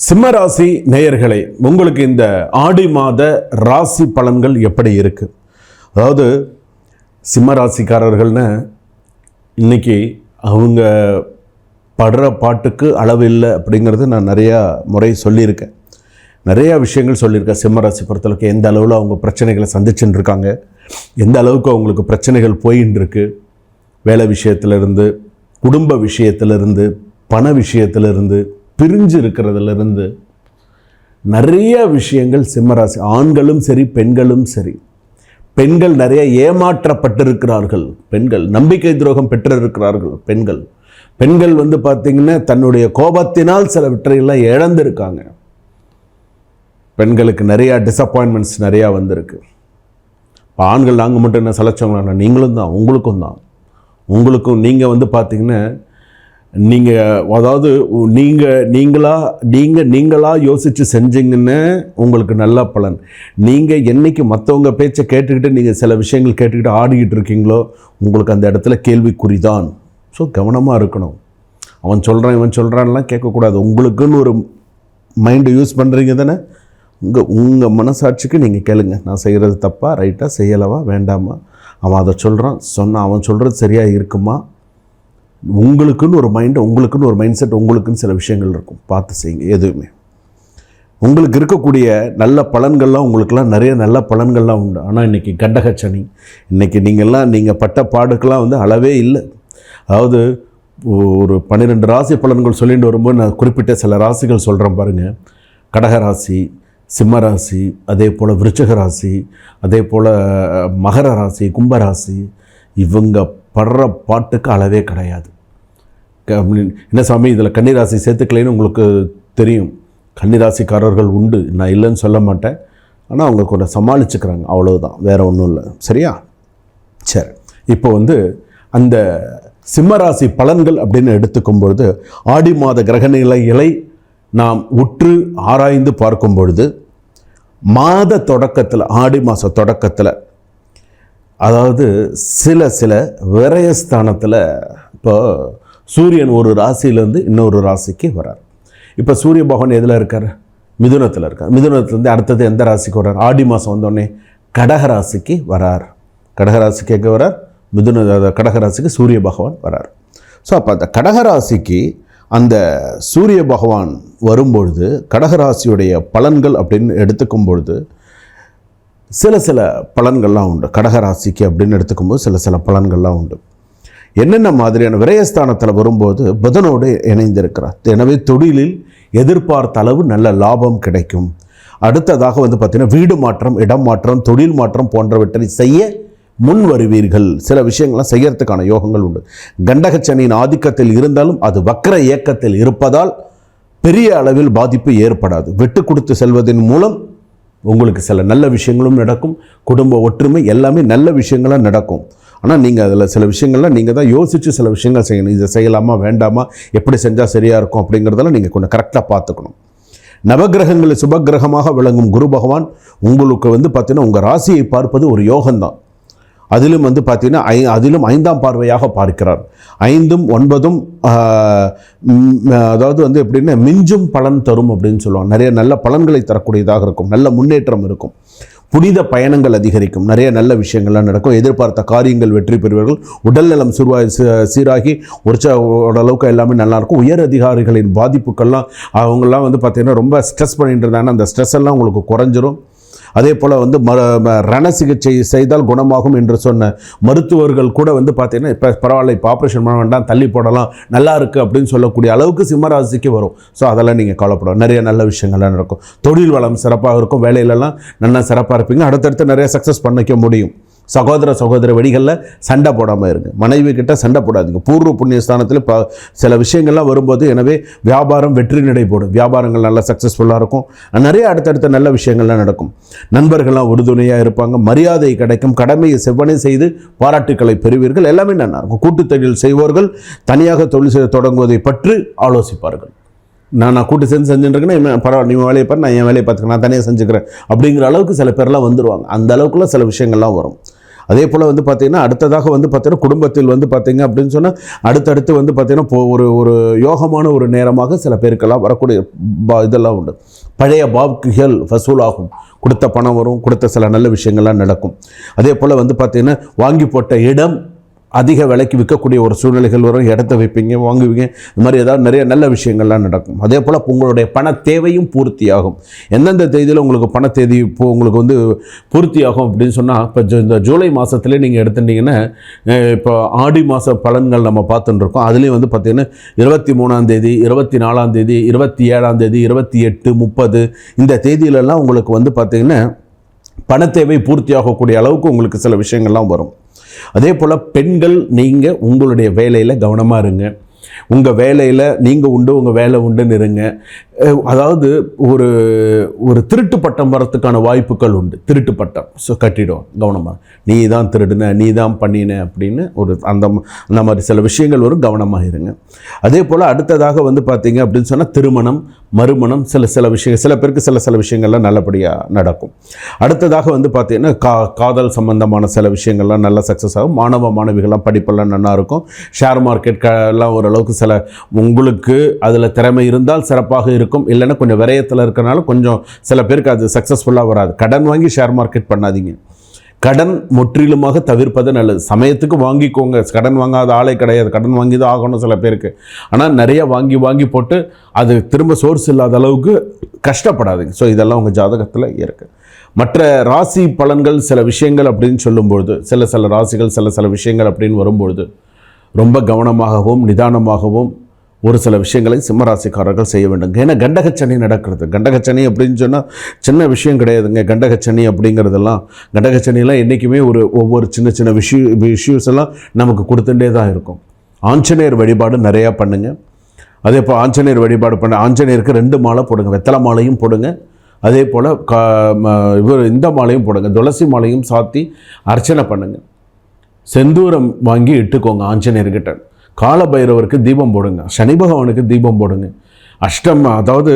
சிம்மராசி நேயர்களே உங்களுக்கு இந்த ஆடி மாத ராசி பலன்கள் எப்படி இருக்குது அதாவது சிம்ம ராசிக்காரர்கள்னு இன்னைக்கு அவங்க படுற பாட்டுக்கு அளவு இல்லை அப்படிங்கிறது நான் நிறையா முறை சொல்லியிருக்கேன். நிறையா விஷயங்கள் சொல்லியிருக்கேன். சிம்ம ராசி பொறுத்தளவுக்கு எந்த அளவில் அவங்க பிரச்சனைகளை சந்திச்சுட்டு இருக்காங்க எந்த அளவுக்கு அவங்களுக்கு பிரச்சனைகள் போயின்னு இருக்கு வேலை விஷயத்திலிருந்து குடும்ப விஷயத்திலிருந்து பண விஷயத்திலிருந்து பிரிஞ்சு இருக்கிறதுலேருந்து நிறைய விஷயங்கள் சிம்மராசி. ஆண்களும் சரி பெண்களும் சரி. பெண்கள் நிறைய ஏமாற்றப்பட்டிருக்கிறார்கள். பெண்கள் நம்பிக்கை துரோகம் பெற்றிருக்கிறார்கள். பெண்கள். பெண்கள் வந்து பார்த்திங்கன்னா தன்னுடைய கோபத்தினால் சில விற்றையெல்லாம் இழந்திருக்காங்க. பெண்களுக்கு நிறையா டிசப்பாயின்மெண்ட்ஸ் நிறையா வந்திருக்கு. இப்போ ஆண்கள் நாங்கள் மட்டும் என்ன சலைச்சவங்களா? நீங்களும் தான் உங்களுக்கும் தான். உங்களுக்கும் நீங்கள் வந்து பார்த்தீங்கன்னா நீங்கள் அதாவது நீங்கள் நீங்களாக நீங்கள் நீங்களாக யோசித்து செஞ்சீங்கன்னு உங்களுக்கு நல்ல பலன். நீங்கள் என்னைக்கு மற்றவங்க பேச்சை கேட்டுக்கிட்டு நீங்கள் சில விஷயங்கள் கேட்டுக்கிட்டு ஆடிக்கிட்டு இருக்கீங்களோ உங்களுக்கு அந்த இடத்துல கேள்விக்குறி தான் ஸோ கவனமாக இருக்கணும். அவன் சொல்கிறான் இவன் சொல்கிறான்லாம் கேட்கக்கூடாது. உங்களுக்குன்னு ஒரு மைண்டு யூஸ் பண்ணுறீங்க தானே? உங்கள் உங்கள் மனசாட்சிக்கு நீங்கள் கேளுங்க. நான் செய்கிறது தப்பா ரைட்டாக செய்யலவா வேண்டாமா? அவன் அதை சொல்கிறான் சொன்னான் அவன் சொல்கிறது சரியாக இருக்குமா? உங்களுக்குன்னு ஒரு மைண்டு உங்களுக்குன்னு ஒரு மைண்ட் செட் உங்களுக்குன்னு சில விஷயங்கள் இருக்கும். பார்த்து செய்யுங்க எதுவுமே. உங்களுக்கு இருக்கக்கூடிய நல்ல பலன்கள்லாம் உங்களுக்கெல்லாம் நிறைய நல்ல பலன்கள்லாம் உண்டு. ஆனால் இன்றைக்கி கண்டகச்சனி இன்றைக்கி நீங்கள்லாம் நீங்கள் பட்ட பாடுக்கெல்லாம் வந்து அளவே இல்லை. அதாவது ஒரு பன்னிரெண்டு ராசி பலன்கள் சொல்லிட்டு வரும்போது நான் குறிப்பிட்ட சில ராசிகள் சொல்கிறேன் பாருங்கள் கடகராசி சிம்ம ராசி அதே போல் விருச்சக ராசி அதே போல் மகர ராசி கும்பராசி இவங்க படுற பாட்டுக்கு அளவே கிடையாது. என்ன சாமி இதில் கன்னிராசி சேர்த்துக்கலைன்னு உங்களுக்கு தெரியும். கன்னிராசிக்காரர்கள் உண்டு. நான் இல்லைன்னு சொல்ல மாட்டேன். ஆனால் அவங்க கொஞ்சம் சமாளிச்சுக்கிறாங்க. அவ்வளவுதான். வேறு ஒன்றும் இல்லை. சரியா? சரி. இப்போ வந்து அந்த சிம்மராசி பலன்கள் அப்படின்னு எடுத்துக்கும் பொழுது ஆடி மாத கிரகநிலைகளை நாம் உற்று ஆராய்ந்து பார்க்கும் பொழுது மாத தொடக்கத்தில் ஆடி மாத தொடக்கத்தில் அதாவது சில சில விரயஸ்தானத்தில் இப்போ சூரியன் ஒரு ராசியிலேருந்து இன்னொரு ராசிக்கு வரார் இப்போ சூரிய பகவான் எதில் இருக்கார்? மிதுனத்தில் இருக்கார். மிதுனத்துலேருந்து அடுத்தது எந்த ராசிக்கு வரார் ஆடி மாதம் வந்தோடனே கடகராசிக்கு வரார். கடகராசிக்கு எங்கே வரார்? மிதுன கடகராசிக்கு சூரிய பகவான் வரார். ஸோ அப்போ அந்த கடகராசிக்கு அந்த சூரிய பகவான் வரும்பொழுது கடகராசியுடைய பலன்கள் அப்படின்னு எடுத்துக்கும் பொழுது சில சில பலன்கள்லாம் உண்டு. கடகராசிக்கு அப்படின்னு எடுத்துக்கும்போது சில சில பலன்கள்லாம் உண்டு. என்னென்ன மாதிரியான விரயஸ்தானத்தில் வரும்போது புதனோடு இணைந்திருக்கிறார். எனவே தொழிலில் எதிர்பார்த்த அளவு நல்ல லாபம் கிடைக்கும். அடுத்ததாக வந்து பார்த்திங்கன்னா வீடு மாற்றம் இடம் மாற்றம் தொழில் மாற்றம் போன்றவற்றை செய்ய முன் வருவீர்கள். சில விஷயங்கள்லாம் செய்யறதுக்கான யோகங்கள் உண்டு. கண்டகச்சனியின் ஆதிக்கத்தில் இருந்தாலும் அது வக்கர இயக்கத்தில் இருப்பதால் பெரிய அளவில் பாதிப்பு ஏற்படாது. விட்டு கொடுத்து செல்வதன் மூலம் உங்களுக்கு சில நல்ல விஷயங்களும் நடக்கும். குடும்ப ஒற்றுமை எல்லாமே நல்ல விஷயங்களாக நடக்கும். ஆனால் நீங்கள் அதில் சில விஷயங்கள்லாம் நீங்கள் தான் யோசித்து சில விஷயங்கள் செய்யணும். இதை செய்யலாமா வேண்டாமா எப்படி செஞ்சால் சரியாக இருக்கும் அப்படிங்கிறதெல்லாம் நீங்கள் கொஞ்சம் கரெக்டாக பார்த்துக்கணும். நவகிரகங்களில் சுபகிரகமாக விளங்கும் குரு பகவான் உங்களுக்கு வந்து பார்த்தீங்கன்னா உங்கள் ராசியை பார்ப்பது ஒரு யோகம்தான். அதிலும் வந்து பார்த்தீங்கன்னா ஐ அதிலும் ஐந்தாம் பார்வையாக பார்க்கிறார். ஐந்தும் ஒன்பதும் அதாவது வந்து எப்படின்னா மிஞ்சும் பலன் தரும் அப்படின்னு சொல்லுவாங்க. நிறைய நல்ல பலன்களை தரக்கூடியதாக இருக்கும். நல்ல முன்னேற்றம் இருக்கும். புனித பயணங்கள் அதிகரிக்கும். நிறைய நல்ல விஷயங்கள்லாம் நடக்கும். எதிர்பார்த்த காரியங்கள் வெற்றி பெறுவார்கள். உடல் நலம் சுருவாய் சீ- சீராகி உற்சா ஓரளவுக்கு எல்லாமே நல்லாயிருக்கும் உயர் அதிகாரிகளின் பாதிப்புக்கெல்லாம் அவங்கெல்லாம் வந்து பார்த்திங்கன்னா ரொம்ப ஸ்ட்ரெஸ் பண்ணிட்டு இருந்தாங்கன்னா அந்த ஸ்ட்ரெஸ் எல்லாம் உங்களுக்கு குறைஞ்சிரும். அதே போல் வந்து ம ம- ரண சிகிச்சை செய்தால் குணமாகும் என்று சொன்ன மருத்துவர்கள் கூட வந்து பார்த்தீங்கன்னா இப்போ பரவாயில்ல இப்போ ஆப்ரேஷன் பண்ண வேண்டாம் தள்ளி போடலாம் நல்லா இருக்குது அப்படின்னு சொல்லக்கூடிய அளவுக்கு சிம்மராசிக்கு வரும். ஸோ அதெல்லாம் நீங்கள் கவலைப்படும் நிறைய நல்ல விஷயங்கள்லாம் நடக்கும். தொழில் வளம் சிறப்பாக இருக்கும் வேலையிலலாம் நல்லா சிறப்பாக இருப்பீங்க. அடுத்தடுத்து நிறைய சக்ஸஸ் பண்ணிக்க முடியும். சகோதர சகோதர வழிகளில் சண்டை போடாமல் இருங்க. மனைவி கிட்ட சண்டை போடாதீங்க. பூர்வ புண்ணியஸ்தானத்தில் ப சில விஷயங்கள்லாம் வரும்போது எனவே வியாபாரம் வெற்றி நடை போடும். வியாபாரங்கள் நல்லா சக்ஸஸ்ஃபுல்லாக இருக்கும். நிறைய அடுத்தடுத்த நல்ல விஷயங்கள்லாம் நடக்கும். நண்பர்கள்லாம் உறுதுணையாக இருப்பாங்க. மரியாதை கிடைக்கும். கடமையை செவ்வனை செய்து பாராட்டுக்களை பெறுவீர்கள். எல்லாமே நல்லா இருக்கும். கூட்டுத் தொழில் செய்வோர்கள் தனியாக தொழில் செய்ய தொடங்குவதை பற்றி ஆலோசிப்பார்கள். நான் நான் கூட்டு சேர்ந்து செஞ்சுட்டுருக்கேன்னா பரவாயில்ல நீ வேலையை பாரு நான் என் வேலையை பார்த்துக்கிறேன் நான் தனியாக செஞ்சுக்கிறேன் அப்படிங்கிற அளவுக்கு சில பேர்லாம் வந்துடுவாங்க அந்த அளவுக்குலாம் சில விஷயங்கள்லாம் வரும். அதே போல் வந்து பார்த்திங்கன்னா அடுத்ததாக வந்து பார்த்திங்கன்னா குடும்பத்தில் வந்து பார்த்திங்க அப்படின்னு சொன்னால் அடுத்தடுத்து வந்து பார்த்திங்கன்னா இப்போ ஒரு ஒரு யோகமான ஒரு நேரமாக சில பேருக்கெல்லாம் வரக்கூடிய பா- இதெல்லாம் உண்டு. பழைய பாக்குகள் வசூலாகும். கொடுத்த பணம் வரும் கொடுத்த சில நல்ல விஷயங்கள்லாம் நடக்கும். அதே போல் வந்து பார்த்திங்கன்னா வாங்கி போட்ட இடம் அதிக விலைக்கு விற்கக்கூடிய ஒரு சூழ்நிலைகள் வரும். இடத்த வைப்பீங்க வாங்குவீங்க. இந்த மாதிரி ஏதாவது நிறைய நல்ல விஷயங்கள்லாம் நடக்கும். அதே போல் உங்களுடைய பண தேவையும் பூர்த்தியாகும். எந்தெந்த தேதியில் உங்களுக்கு பண தேதி இப்போ உங்களுக்கு வந்து பூர்த்தியாகும் அப்படின்னு சொன்னால் இப்போ இந்த ஜூலை மாதத்துலேயே நீங்கள் எடுத்துட்டீங்கன்னா இப்போ ஆடி மாத பலன்கள் நம்ம பார்த்துட்டுருக்கோம். அதுலேயும் வந்து பார்த்திங்கன்னா இருபத்தி மூணாம் தேதி இருபத்தி நாலாம் தேதி இருபத்தி ஏழாம் தேதி இருபத்தி எட்டு முப்பது இந்த தேதியிலெல்லாம் உங்களுக்கு வந்து பார்த்திங்கன்னா பணத்தேவை பூர்த்தியாகக்கூடிய அளவுக்கு உங்களுக்கு சில விஷயங்கள்லாம் வரும். அதே போல் பெண்கள் நீங்கள் உங்களுடைய வேலையில் கவனமாக இருங்க. உங்கள் வேலையில் நீங்கள் உண்டு உங்கள் வேலை உண்டுன்னு இருங்க. அதாவது ஒரு ஒரு திருட்டு பட்டம் வரத்துக்கான வாய்ப்புகள் உண்டு. திருட்டு பட்டம். ஸோ கட்டிடும் கவனமாக நீ தான் திருடுன நீ தான் பண்ணின அப்படின்னு ஒரு அந்த அந்த மாதிரி சில விஷயங்கள் வரும். கவனமாக இருங்க. அதே போல் அடுத்ததாக வந்து பார்த்தீங்க அப்படின்னு சொன்னால் திருமணம் மறுமணம் சில சில விஷயங்கள் சில பேருக்கு சில சில விஷயங்கள்லாம் நல்லபடியாக நடக்கும். அடுத்ததாக வந்து பார்த்தீங்கன்னா கா காதல் சம்பந்தமான சில விஷயங்கள்லாம் நல்லா சக்ஸஸ் ஆகும். மாணவ மாணவிகள்லாம் படிப்பெல்லாம் நல்லா இருக்கும். ஷேர் மார்க்கெட் எல்லாம் ஒரு ஓரளவுக்கு சில உங்களுக்கு அதில் திறமை இருந்தால் சிறப்பாக இருக்கும். இல்லைன்னா கொஞ்சம் விரயத்தில் இருக்கிறனால கொஞ்சம் சில பேருக்கு அது சக்ஸஸ்ஃபுல்லாக வராது. கடன் வாங்கி ஷேர் மார்க்கெட் பண்ணாதீங்க. கடன் முற்றிலுமாக தவிர்ப்பது நல்லது. சமயத்துக்கு வாங்கிக்கோங்க. கடன் வாங்காத ஆளே கிடையாது. கடன் வாங்கி தான் ஆகணும் சில பேருக்கு. ஆனால் நிறைய வாங்கி வாங்கி போட்டு அது திரும்ப சோர்ஸ் இல்லாத அளவுக்கு கஷ்டப்படாதீங்க. ஸோ இதெல்லாம் உங்கள் ஜாதகத்தில் இருக்குது மற்ற ராசி பலன்கள் சில விஷயங்கள் அப்படின்னு சொல்லும்பொழுது சில சில ராசிகள் சில சில விஷயங்கள் அப்படின்னு வரும்பொழுது ரொம்ப கவனமாகவும் நிதானமாகவும் ஒரு சில விஷயங்களை சிம்மராசிக்காரர்கள் செய்ய வேண்டும். ஏன்னா கண்டகச்சனி நடக்கிறது. கண்டகச்சனி அப்படின்னு சொன்னால் சின்ன விஷயம் கிடையாதுங்க. கண்டகச்சனி அப்படிங்கிறதெல்லாம் கண்டகச்சனிலாம் என்றைக்குமே ஒரு ஒவ்வொரு சின்ன சின்ன விஷய இஷ்யூஸ் எல்லாம் நமக்கு கொடுத்துட்டே தான் இருக்கும். ஆஞ்சநேயர் வழிபாடு நிறையா பண்ணுங்கள் அதே போல் ஆஞ்சநேயர் வழிபாடு பண்ண ஆஞ்சநேயருக்கு ரெண்டு மாலை போடுங்க. வெத்தலை மாலையும் போடுங்க. அதே போல் கா இவர் இந்த மாலையும் போடுங்க. துளசி மாலையும் சாத்தி அர்ச்சனை பண்ணுங்கள் செந்தூரம் வாங்கி இட்டுக்கோங்க ஆஞ்சநேயர்கிட்ட. காலபைரவருக்கு தீபம் போடுங்க. சனி பகவானுக்கு தீபம் போடுங்க. அஷ்டம அதாவது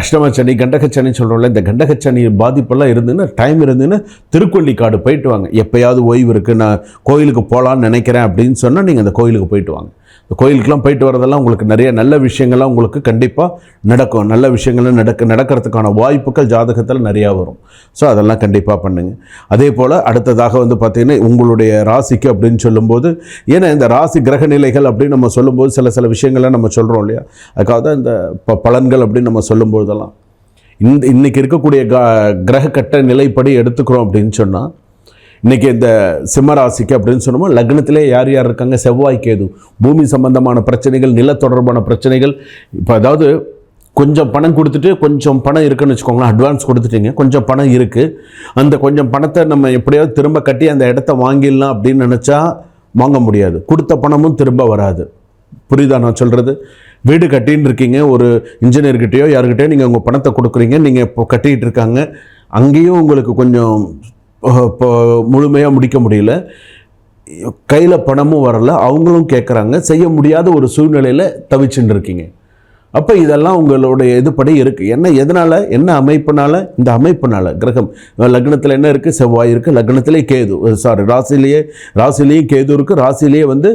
அஷ்டம சனி கண்டகச்சனி சொல்கிறோம்ல இந்த கண்டகச்சனி பாதிப்பெல்லாம் இருந்துன்னு டைம் இருந்துன்னு திருக்கொள்ளிக்காடு போயிட்டு வாங்க. எப்பயாவது ஓய்வு இருக்குது நான் கோயிலுக்கு போகலான்னு நினைக்கிறேன் அப்படின்னு சொன்னால் நீங்கள் அந்த கோயிலுக்கு போயிட்டு வாங்க. கோயிலுக்கெல்லாம் போயிட்டு வரதெல்லாம் உங்களுக்கு நிறைய நல்ல விஷயங்கள்லாம் உங்களுக்கு கண்டிப்பாக நடக்கும். நல்ல விஷயங்கள்லாம் நடக்க நடக்கிறதுக்கான வாய்ப்புகள் ஜாதகத்தில் நிறையா வரும். ஸோ அதெல்லாம் கண்டிப்பாக பண்ணுங்கள் அதே போல் அடுத்ததாக வந்து பார்த்திங்கன்னா உங்களுடைய ராசிக்கு அப்படின்னு சொல்லும்போது ஏன்னா இந்த ராசி கிரக நிலைகள் அப்படின்னு நம்ம சொல்லும்போது சில சில விஷயங்கள்லாம் நம்ம சொல்கிறோம் இல்லையா? அதுக்காக தான் இந்த ப பலன்கள் அப்படின்னு நம்ம சொல்லும்போதெல்லாம். இந்த இன்றைக்கி இருக்கக்கூடிய க கிரக கட்ட நிலைப்படி எடுத்துக்கிறோம் அப்படின்னு சொன்னால் இன்றைக்கி இந்த சிம்மராசிக்கு அப்படின்னு சொன்னோமோ லக்னத்திலே யார் யார் இருக்காங்க? செவ்வாய் கேது. பூமி சம்பந்தமான பிரச்சனைகள் நில தொடர்பான பிரச்சனைகள். இப்போ அதாவது கொஞ்சம் பணம் கொடுத்துட்டு கொஞ்சம் பணம் இருக்குன்னு வச்சுக்கோங்களேன் அட்வான்ஸ் கொடுத்துட்டீங்க. கொஞ்சம் பணம் இருக்குது அந்த கொஞ்சம் பணத்தை நம்ம எப்படியாவது திரும்ப கட்டி அந்த இடத்த வாங்கிடலாம் அப்படின்னு நினச்சா வாங்க முடியாது. கொடுத்த பணமும் திரும்ப வராது. புரியுதா நான் சொல்கிறது வீடு கட்டின்னு இருக்கீங்க ஒரு இன்ஜினியர்கிட்டயோ யாருக்கிட்டயோ நீங்கள் உங்கள் பணத்தை கொடுக்குறீங்க நீங்கள் இப்போ கட்டிகிட்டு இருக்காங்க. அங்கேயும் உங்களுக்கு கொஞ்சம் முழுமையாக முடிக்க முடியல. கையில் பணமும் வரல. அவங்களும் கேட்குறாங்க செய்ய முடியாத ஒரு சூழ்நிலையில் தவிச்சுட்டு இருக்கீங்க. அப்போ இதெல்லாம் உங்களுடைய இதுபடி இருக்குது என்ன எதனால்? என்ன அமைப்பினால்? இந்த அமைப்பினால். கிரகம். லக்னத்தில் என்ன இருக்குது செவ்வாய் இருக்குது லக்னத்திலே கேது. சாரி ராசிலேயே ராசிலேயும் கேது இருக்குது ராசிலேயே வந்து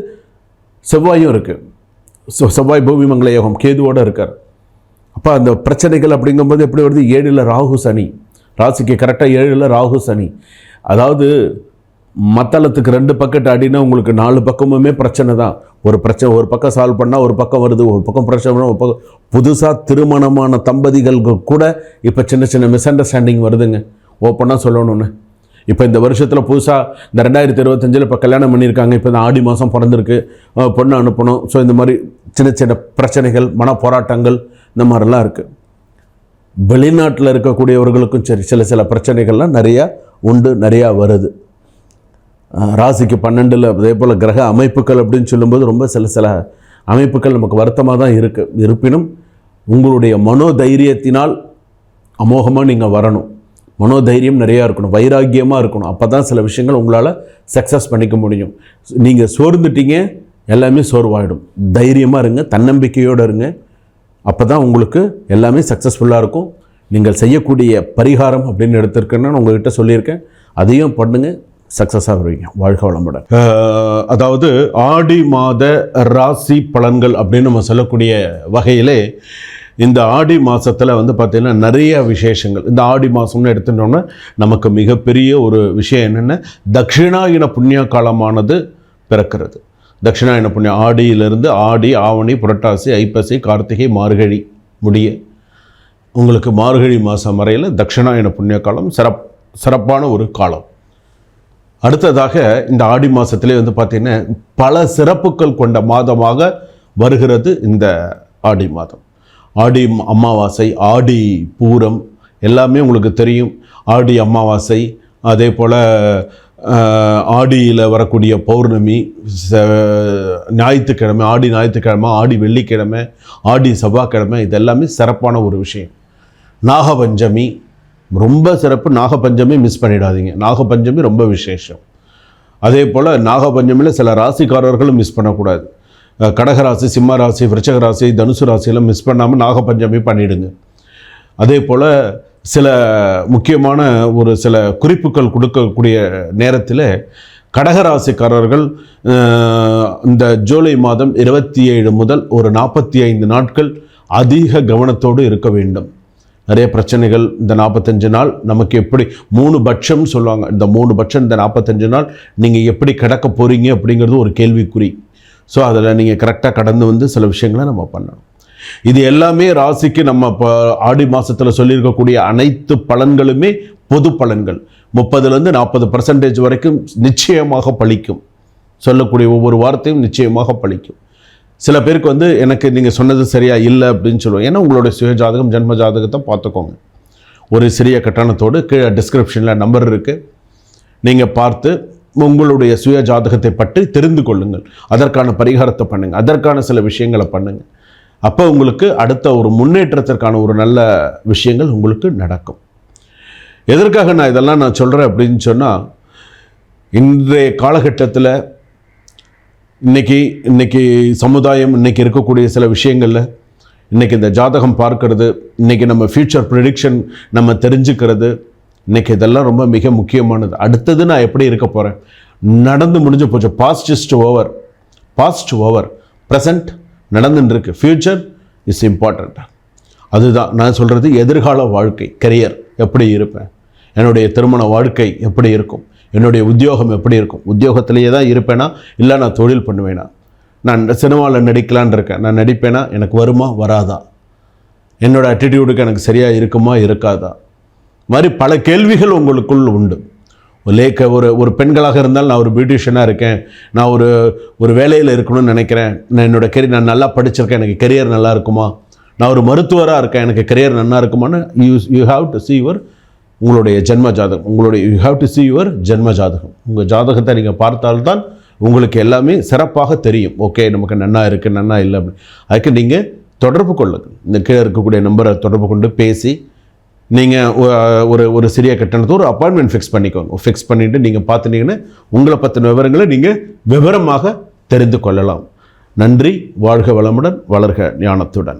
செவ்வாயும் இருக்குது ஸோ செவ்வாய் பூமி மங்கள யோகம் கேதுவோடு இருக்கார். அப்போ அந்த பிரச்சனைகள் அப்படிங்கும்போது எப்படி வருது? ஏழில் ராகு சனி. ராசிக்கு கரெக்டாக ஏழில் ராகு சனி. அதாவது மத்தளத்துக்கு ரெண்டு பக்கெட் அடினா உங்களுக்கு நாலு பக்கமுமே பிரச்சனை தான். ஒரு பிரச்சனை ஒரு பக்கம் சால்வ் பண்ணால் ஒரு பக்கம் வருது ஒரு பக்கம் பிரச்சனை ஒரு பக்கம் புதுசாக திருமணமான தம்பதிகள் கூட இப்போ சின்ன சின்ன மிஸ் அண்டர்ஸ்டாண்டிங் வருதுங்க ஓப்பனாக சொல்லணும்னு. இப்போ இந்த வருஷத்தில் புதுசாக இந்த ரெண்டாயிரத்தி இருபத்தஞ்சில் இப்போ கல்யாணம் பண்ணியிருக்காங்க. இப்போ இந்த ஆடி மாதம் பிறந்திருக்கு. பொண்ணு அனுப்பணும். ஸோ இந்த மாதிரி சின்ன சின்ன பிரச்சனைகள் மன போராட்டங்கள் இந்த மாதிரிலாம் இருக்குது வெளிநாட்டில் இருக்கக்கூடியவர்களுக்கும் சரி சில சில பிரச்சனைகள்லாம் நிறையா உண்டு நிறையா வருது. ராசிக்கு பன்னெண்டில் அதே போல் கிரக அமைப்புகள் அப்படின்னு சொல்லும்போது ரொம்ப சில சில அமைப்புகள் நமக்கு வருத்தமாக தான் இருக்குது இருப்பினும் உங்களுடைய மனோதைரியத்தினால் அமோகமாக நீங்கள் வரணும். மனோதைரியம் நிறையா இருக்கணும் வைராக்கியமாக இருக்கணும். அப்போ தான் சில விஷயங்கள் உங்களால் சக்ஸஸ் பண்ணிக்க முடியும். நீங்கள் சோர்ந்துட்டீங்க எல்லாமே சோர்வாயிடும். தைரியமாக இருங்க தன்னம்பிக்கையோடு இருங்க. அப்போ தான் உங்களுக்கு எல்லாமே சக்ஸஸ்ஃபுல்லாக இருக்கும். நீங்கள் செய்யக்கூடிய பரிகாரம் அப்படின்னு எடுத்திருக்கேன்னு நான் உங்கள்கிட்ட சொல்லியிருக்கேன். அதையும் பண்ணுங்கள் சக்ஸஸாக வருவீங்க. வாழ்க வளமுடன். அதாவது ஆடி மாத ராசி பலன்கள் அப்படின்னு நம்ம சொல்லக்கூடிய வகையிலே இந்த ஆடி மாதத்தில் வந்து பார்த்திங்கன்னா நிறைய விசேஷங்கள். இந்த ஆடி மாதம்னு எடுத்துட்டோம்னா நமக்கு மிகப்பெரிய ஒரு விஷயம் என்னென்னா தட்சிணாயன புண்ணிய காலமானது பிறக்கிறது. தட்சிணாயன புண்ணியம் ஆடியிலிருந்து ஆடி ஆவணி புரட்டாசி ஐப்பசி கார்த்திகை மார்கழி முடிய உங்களுக்கு மார்கழி மாதம் வரையில் தட்சிணாயன புண்ணிய காலம் சிறப் சிறப்பான ஒரு காலம். அடுத்ததாக இந்த ஆடி மாதத்திலே வந்து பார்த்திங்கன்னா பல சிறப்புகள் கொண்ட மாதமாக வருகிறது இந்த ஆடி மாதம். ஆடி அமாவாசை ஆடி பூரம் எல்லாமே உங்களுக்கு தெரியும். ஆடி அமாவாசை அதே போல் ஆடியில் வரக்கூடிய பௌர்ணமி ச- ஞாயிற்றுக்கிழமை ஆடி ஞாயிற்றுக்கிழமை ஆடி வெள்ளிக்கிழமை ஆடி செவ்வாய்க்கிழமை இது எல்லாமே சிறப்பான ஒரு விஷயம். நாகபஞ்சமி. ரொம்ப சிறப்பு. நாகபஞ்சமி மிஸ் பண்ணிடாதீங்க. நாகபஞ்சமி ரொம்ப விசேஷம். அதே போல் நாகபஞ்சமியில் சில ராசிக்காரர்களும் மிஸ் பண்ணக்கூடாது. கடகராசி சிம்ம ராசி விருச்சக ராசி தனுசு ராசியெல்லாம் மிஸ் பண்ணாமல் நாகபஞ்சமி பண்ணிவிடுங்க அதே போல் சில முக்கியமான ஒரு சில குறிப்புகள் கொடுக்கக்கூடிய நேரத்தில் கடகராசிக்காரர்கள் இந்த ஜூலை மாதம் இருபத்தி ஏழு முதல் ஒரு நாற்பத்தி ஐந்து நாட்கள் அதிக கவனத்தோடு இருக்க வேண்டும். நிறைய பிரச்சனைகள் இந்த நாற்பத்தஞ்சு நாள் நமக்கு எப்படி மூணு பட்சம் சொல்லுவாங்க. இந்த மூணு பட்சம் இந்த நாற்பத்தஞ்சு நாள் நீங்கள் எப்படி கிடக்க போகிறீங்க அப்படிங்கிறது ஒரு கேள்விக்குறி. ஸோ அதில் நீங்கள் கரெக்டாக கடந்து வந்து சில விஷயங்களை நம்ம பண்ணணும். இது எல்லாமே ராசிக்கு நம்ம இப்போ ஆடி மாதத்தில் சொல்லியிருக்கக்கூடிய அனைத்து பலன்களுமே பொது பலன்கள். முப்பதுலேருந்து நாற்பது பர்சன்டேஜ் வரைக்கும் நிச்சயமாக பழிக்கும். சொல்லக்கூடிய ஒவ்வொரு வார்த்தையும் நிச்சயமாக பழிக்கும். சில பேருக்கு வந்து எனக்கு நீங்கள் சொன்னது சரியாக இல்லை அப்படின்னு சொல்லுவோம் ஏன்னா உங்களுடைய சுய ஜாதகம் ஜென்ம ஜாதகத்தை பார்த்துக்கோங்க. ஒரு சிறிய கட்டணத்தோடு கீழே டிஸ்கிரிப்ஷனில் நம்பர் இருக்குது நீங்கள் பார்த்து உங்களுடைய சுய ஜாதகத்தை பற்றி தெரிந்து கொள்ளுங்கள். அதற்கான பரிகாரத்தை பண்ணுங்கள் அதற்கான சில விஷயங்களை பண்ணுங்கள் அப்போ உங்களுக்கு அடுத்த ஒரு முன்னேற்றத்திற்கான ஒரு நல்ல விஷயங்கள் உங்களுக்கு நடக்கும். எதற்காக நான் இதெல்லாம் நான் சொல்கிறேன் அப்படின்னு சொன்னால் இன்றைய காலகட்டத்தில் இன்னைக்கு இன்றைக்கி சமுதாயம் இன்னைக்கு இருக்கக்கூடிய சில விஷயங்களில் இன்றைக்கி இந்த ஜாதகம் பார்க்கறது இன்னைக்கு நம்ம ஃப்யூச்சர் ப்ரிடிக்ஷன் நம்ம தெரிஞ்சுக்கிறது இன்னைக்கு இதெல்லாம் ரொம்ப மிக முக்கியமானது. அடுத்தது நான் எப்படி இருக்க போகிறேன் நடந்து முடிஞ்சு போச்சு. Past is over past over present நடந்துன்னு இருக்கு ஃப்யூச்சர் இஸ் இம்பார்ட்டண்ட் அதுதான் நான் சொல்கிறது எதிர்கால வாழ்க்கை கரியர் எப்படி இருப்பேன்? என்னுடைய திருமண வாழ்க்கை எப்படி இருக்கும்? என்னுடைய உத்தியோகம் எப்படி இருக்கும்? உத்தியோகத்திலேயே தான் இருப்பேனா? இல்லை நான் தொழில் பண்ணுவேனா? நான் சினிமாவில் நடிக்கலான்னு இருக்கேன். நான் நடிப்பேனா? எனக்கு வருமா? வராதா? என்னோடய ஆட்டிடியூடுக்கு எனக்கு சரியாக இருக்குமா? இருக்காதா? மாதிரி பல கேள்விகள் உங்களுக்குள் உண்டு. லேக்க ஒரு ஒரு பெண்களாக இருந்தால் நான் ஒரு பியூட்டிஷியனாக இருக்கேன். நான் ஒரு ஒரு வேலையில் இருக்கணும்னு நினைக்கிறேன். நான் என்னோட கெரியர் நான் நல்லா படிச்சிருக்கேன். எனக்கு கெரியர் நல்லா இருக்குமா? நான் ஒரு மருத்துவராக இருக்கேன். எனக்கு கெரியர் நல்லா இருக்குமான்னு you you have to see your உங்களுடைய ஜென்ம ஜாதகம் உங்களுடைய you have to see your ஜென்ம ஜாதகம். உங்கள் ஜாதகத்தை நீங்கள் பார்த்தால்தான் உங்களுக்கு எல்லாமே சிறப்பாக தெரியும். ஓகே நமக்கு நன்னா இருக்குது நன்னா இல்லை அப்படின்னு அதுக்கு நீங்கள் தொடர்பு கொள்ளுங்கள். இந்த கீழே இருக்கக்கூடிய நம்பரை தொடர்பு கொண்டு பேசி நீங்கள் ஒரு ஒரு சிறிய கட்டணத்தை ஒரு அப்பாயின்மெண்ட் ஃபிக்ஸ் பண்ணிக்கோங்க. ஃபிக்ஸ் பண்ணிவிட்டு நீங்கள் பார்த்துட்டீங்கன்னா உங்களை பற்றின விவரங்களை நீங்கள் விவரமாக தெரிந்து கொள்ளலாம். நன்றி வாழ்க வளமுடன் வளர்க ஞானத்துடன்.